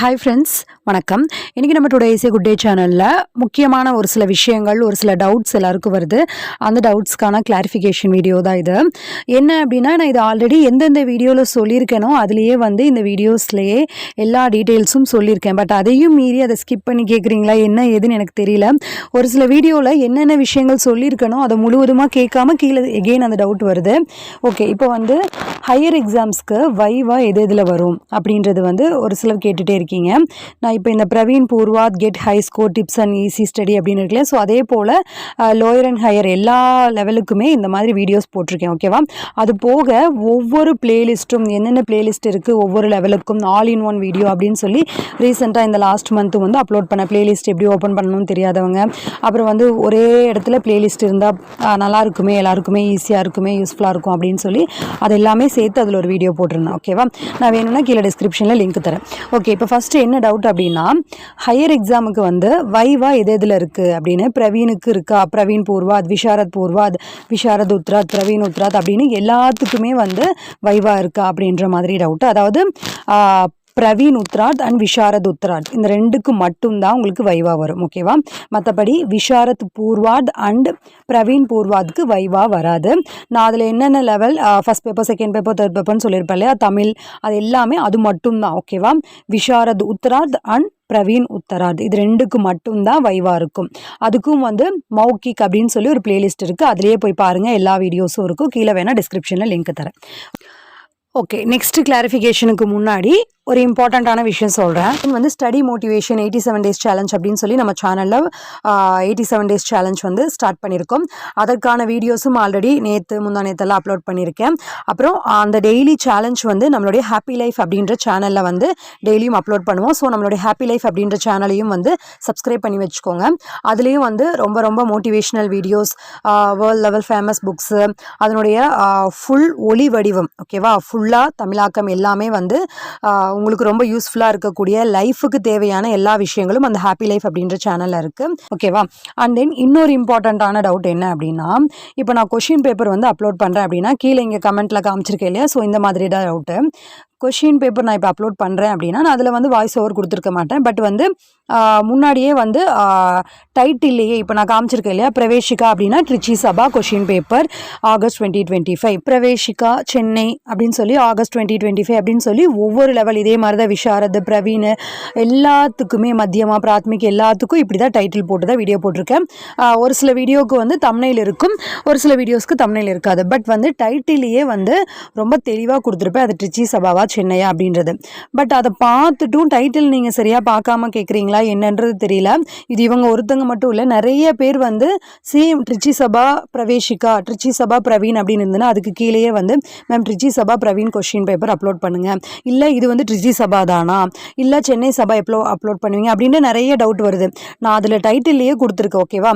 Hi friends வணக்கம். இன்றைக்கி நம்ம டுடே இசை குட் டே சேனலில் முக்கியமான ஒரு சில விஷயங்கள் ஒரு சில டவுட்ஸ் எல்லாருக்கும் வருது. அந்த டவுட்ஸ்க்கான கிளாரிஃபிகேஷன் வீடியோ தான் இது. என்ன அப்படின்னா நான் இது ஆல்ரெடி எந்தெந்த வீடியோவில் சொல்லியிருக்கேனோ அதுலேயே வந்து இந்த வீடியோஸ்லேயே எல்லா டீட்டெயில்ஸும் சொல்லியிருக்கேன். பட் அதையும் மீறி அதை ஸ்கிப் பண்ணி கேட்குறீங்களா என்ன ஏதுன்னு எனக்கு தெரியல. ஒரு சில வீடியோவில் என்னென்ன விஷயங்கள் சொல்லியிருக்கேனோ அதை முழுவதுமாக கேட்காம கீழே எகெயின் அந்த டவுட் வருது. ஓகே இப்போ வந்து ஹையர் எக்ஸாம்ஸ்க்கு வைவா எது எதில் வரும் அப்படின்றது வந்து ஒரு சிலர் கேட்டுகிட்டே இருக்கீங்க நான் இப்போ இந்த Praveen Purvardh get high score tips and easy study அப்படின்னு இருக்குல்ல ஸோ அதே போல் லோயர் அண்ட் ஹையர் எல்லா லெவலுக்குமே இந்த மாதிரி வீடியோஸ் போட்டிருக்கேன் ஓகேவா அது போக ஒவ்வொரு பிளேலிஸ்ட்டும் என்னென்ன பிளேலிஸ்ட் இருக்குது ஒவ்வொரு லெவலுக்கும் ஆல் இன் ஒன் வீடியோ அப்படின்னு சொல்லி ரீசெண்டாக இந்த லாஸ்ட் மந்த்து வந்து அப்லோட் பண்ண பிளேலிஸ்ட் எப்படி ஓப்பன் பண்ணணும்னு தெரியாதவங்க. அப்புறம் வந்து ஒரே இடத்துல பிளேலிஸ்ட் இருந்தால் நல்லா இருக்குமே எல்லாருக்குமே ஈஸியாக இருக்குமே யூஸ்ஃபுல்லாக இருக்கும் அப்படின்னு சொல்லி அது எல்லாமே சேர்த்து அதில் ஒரு வீடியோ போட்டிருந்தேன் ஓகேவா நான் வேணும்னா கீழே டிஸ்கிரிப்ஷனில் லிங்க் தரேன். ஓகே இப்போ ஃபஸ்ட்டு என்ன டவுட் அப்படின்னா ஹையர் எக்ஸாமுக்கு வந்து வைவா எது எதில் இருக்குது அப்படின்னு பிரவீனுக்கு இருக்கா? பிரவீன் பூர்வாத் விஷாரத் பூர்வாத் விஷாரத் உத்ராத் பிரவீன் உத்ராத் அப்படின்னு எல்லாத்துக்குமே வந்து வைவா இருக்கா? அப்படின்ற மாதிரி டவுட் அதாவது பிரவீன் உத்ராத் அண்ட் விஷாரத் உத்ராத் இந்த ரெண்டுக்கு மட்டும்தான் உங்களுக்கு வைவா வரும் ஓகேவா மற்றபடி விஷாரத் பூர்வாத் அண்ட் பிரவீன் பூர்வாத்க்கு வைவா வராது. நான் அதில் என்னென்ன level first paper second paper third பேப்பர்னு சொல்லியிருப்பேன் இல்லையா? தமிழ் அது எல்லாமே அது மட்டும்தான் ஓகேவா விஷாரத் உத்ராத் அண்ட் பிரவீன் உத்தராத் இது ரெண்டுக்கு மட்டும்தான் வைவா இருக்கும். அதுக்கும் வந்து மௌக்கிக் அப்படின்னு சொல்லி ஒரு பிளேலிஸ்ட் இருக்குது அதுலேயே போய் பாருங்கள் எல்லா வீடியோஸும் இருக்கும். கீழே வேணால் டிஸ்கிரிப்ஷனில் லிங்க் தரேன். ஓகே நெக்ஸ்ட் கிளாரிஃபிகேஷனுக்கு முன்னாடி ஒரு இம்பார்ட்டண்ட்டான விஷயம் சொல்கிறேன் வந்து study motivation eighty seven days challenge அப்படின்னு சொல்லி நம்ம சேனலில் எயிட்டி செவன் டேஸ் சேலஞ்ச் வந்து ஸ்டார்ட் பண்ணியிருக்கோம். அதற்கான வீடியோஸும் ஆல்ரெடி நேற்று முந்தா நேற்றெல்லாம் அப்லோட் பண்ணியிருக்கேன். அப்புறம் அந்த டெய்லி சேலஞ்ச் வந்து நம்மளுடைய ஹாப்பி லைஃப் அப்படின்ற சேனலில் வந்து டெய்லியும் அப்லோட் பண்ணுவோம். ஸோ நம்மளுடைய ஹாப்பி லைஃப் அப்படின்ற சேனலையும் வந்து சப்ஸ்கிரைப் பண்ணி வச்சுக்கோங்க. அதுலேயும் வந்து ரொம்ப ரொம்ப motivational videos world level famous books அதனுடைய ஃபுல் ஒளி வடிவம் ஓகேவா ஃபுல்லாக தமிழாக்கம் எல்லாமே வந்து உங்களுக்கு ரொம்ப யூஸ்ஃபுல்லாக இருக்கக்கூடிய லைஃபுக்கு தேவையான எல்லா விஷயங்களும் அந்த ஹாப்பி லைஃப் அப்படின்ற சேனலில் இருக்குது ஓகேவா அண்ட் தென் இன்னொரு இம்பார்ட்டண்ட்டான டவுட் என்ன அப்படின்னா இப்போ நான் கொஷின் பேப்பர் வந்து அப்லோட் பண்ணுறேன் அப்படின்னா கீழே இங்கே கமெண்ட்டில் காமிச்சிருக்கேன் இல்லையா? ஸோ இந்த மாதிரி தான் டவுட்டு கொஷின் பேப்பர் நான் இப்போ அப்லோட் பண்ணுறேன் அப்படின்னா நான் அதில் வந்து வாய்ஸ் ஓவர் கொடுத்துருக்க மாட்டேன். பட் வந்து முன்னாடியே வந்து டைட்டில்லையே இப்போ நான் காமிச்சிருக்கேன் இல்லையா? பிரவேஷிகா அப்படின்னா Trichy Sabha question paper August twenty twenty five Praveshika Chennai அப்படின்னு சொல்லி ஆகஸ்ட் டுவெண்ட்டி டுவெண்ட்டி ஃபைவ் அப்படின்னு சொல்லி ஒவ்வொரு லெவல் இதே மாதிரி தான் விஷாரத் பிரவீன் எல்லாத்துக்குமே மத்தியமாக பிராத்மிக் எல்லாத்துக்கும் இப்படி தான் டைட்டில் போட்டு தான் வீடியோ போட்டிருக்கேன் ஒரு சில வீடியோவுக்கு வந்து தமிழில் இருக்கும் ஒரு சில வீடியோஸ்க்கு தமிழில் இருக்காது. பட் வந்து டைட்டிலேயே வந்து ரொம்ப தெளிவாக கொடுத்துருப்பேன். அது ட்ரிச்சி சபாவா சென்னையா அப்படின்றது. பட் அதை பார்த்துட்டும் டைட்டில் நீங்கள் சரியாக பார்க்காம கேட்குறீங்களா என்னன்றது தெரியல. இது இவங்க ஒருத்தங்க மட்டும் இல்லை நிறைய பேர் வந்து சேம் ட்ரிச்சி சபா பிரவேஷிகா ட்ரிச்சி சபா பிரவீன் அப்படின்னு இருந்ததுன்னா அதுக்கு கீழேயே வந்து ma'am Trichy Sabha Praveen question paper upload பண்ணுங்கள் இல்லை இது வந்து ட்ரிச்சி சபா தானா? இல்லை சென்னை சபா எப்போ அப்லோட் பண்ணுவீங்க? அப்படின்னு நிறைய டவுட் வருது. நான் அதில் டைட்டில்லையே கொடுத்துருக்கேன் ஓகேவா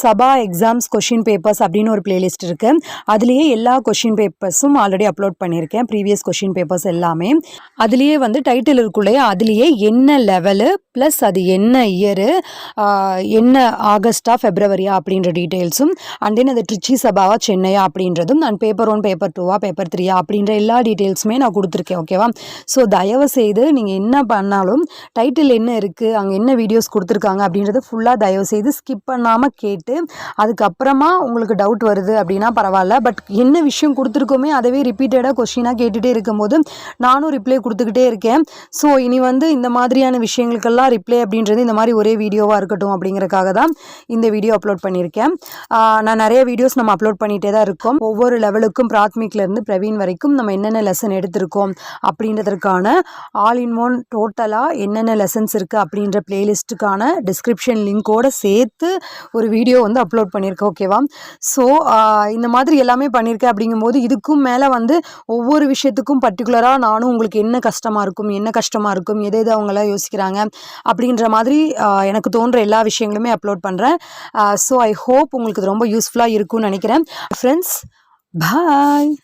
சபா எக்ஸாம்ஸ் கொஷின் பேப்பர்ஸ் அப்படின்னு ஒரு பிளேலிஸ்ட் இருக்குது அதுலேயே எல்லா கொஷின் பேப்பர்ஸும் ஆல்ரெடி அப்லோட் பண்ணியிருக்கேன். ப்ரீவியஸ் கொஷின் பேப்பர்ஸ் எல்லாமே அதுலேயே வந்து டைட்டில் இருக்குள்ளேயே அதுலேயே என்ன லெவலு ப்ளஸ் அது என்ன இயரு என்ன ஆகஸ்டா ஃபெப்ரவரியா அப்படின்ற டீட்டெயில்ஸும் அண்ட் தென் அது ட்ரிச்சி சபாவா சென்னையா அப்படின்றதும் நான் பேப்பர் ஒன் பேப்பர் டூவா பேப்பர் த்ரீயா அப்படின்ற எல்லா டீட்டெயில்ஸுமே நான் கொடுத்துருக்கேன் ஓகேவா ஸோ தயவு செய்து நீங்கள் என்ன பண்ணாலும் டைட்டில் என்ன இருக்குது அங்கே என்ன வீடியோஸ் கொடுத்துருக்காங்க அப்படின்றத ஃபுல்லாக தயவு செய்து ஸ்கிப் பண்ணாமல் கேட்டு அதுக்கப்புறமா உங்களுக்கு டவுட் வருது அப்படின்னா பரவாயில்ல பட் என்ன விஷயம் கொடுத்துருக்கோமே அதவே ரிப்பீட்டடாக கொஷினாக கேட்டுகிட்டே இருக்கும்போது நானும் ரிப்ளை கொடுத்துக்கிட்டே இருக்கேன். ஸோ இனி வந்து இந்த மாதிரியான விஷயங்களுக்கெல்லாம் ரிப்ளை அப்படின்றது இந்த மாதிரி ஒரே வீடியோவாக இருக்கட்டும் அப்படிங்கிறக்காக தான் இந்த வீடியோ அப்லோட் பண்ணியிருக்கேன். நான் நிறைய வீடியோஸ் நம்ம அப்லோட் பண்ணிகிட்டே தான் இருக்கோம். ஒவ்வொரு லெவலுக்கும் பிராத்மிக்லேருந்து பிரவீன் வரைக்கும் நம்ம என்னென்ன லெசன் எடுத்திருக்கோம் அப்படின்றதற்கான ஆல் இன் ஒன் டோட்டலாக என்னென்ன லெசன்ஸ் இருக்குது அப்படின்ற பிளேலிஸ்ட்டுக்கான டிஸ்கிரிப்ஷன் லிங்க்கோடு சேர்த்து ஒரு வீடியோ வந்து அப்லோட் பண்ணியிருக்கேன் ஓகேவா ஸோ இந்த மாதிரி எல்லாமே பண்ணியிருக்கேன் அப்படிங்கும்போது இதுக்கும் மேலே வந்து ஒவ்வொரு விஷயத்துக்கும் பர்டிகுலராக நானும் உங்களுக்கு என்ன கஷ்டமாக இருக்கும் என்ன கஷ்டமாக இருக்கும் எது எது அவங்களாம் யோசிக்கிறாங்க அப்படின்ற மாதிரி எனக்கு தோன்ற எல்லா விஷயங்களுமே அப்லோட் பண்ணுறேன் ஸோ ஐ ஹோப் உங்களுக்கு ரொம்ப யூஸ்ஃபுல்லாக இருக்கும்னு நினைக்கிறேன். Friends bye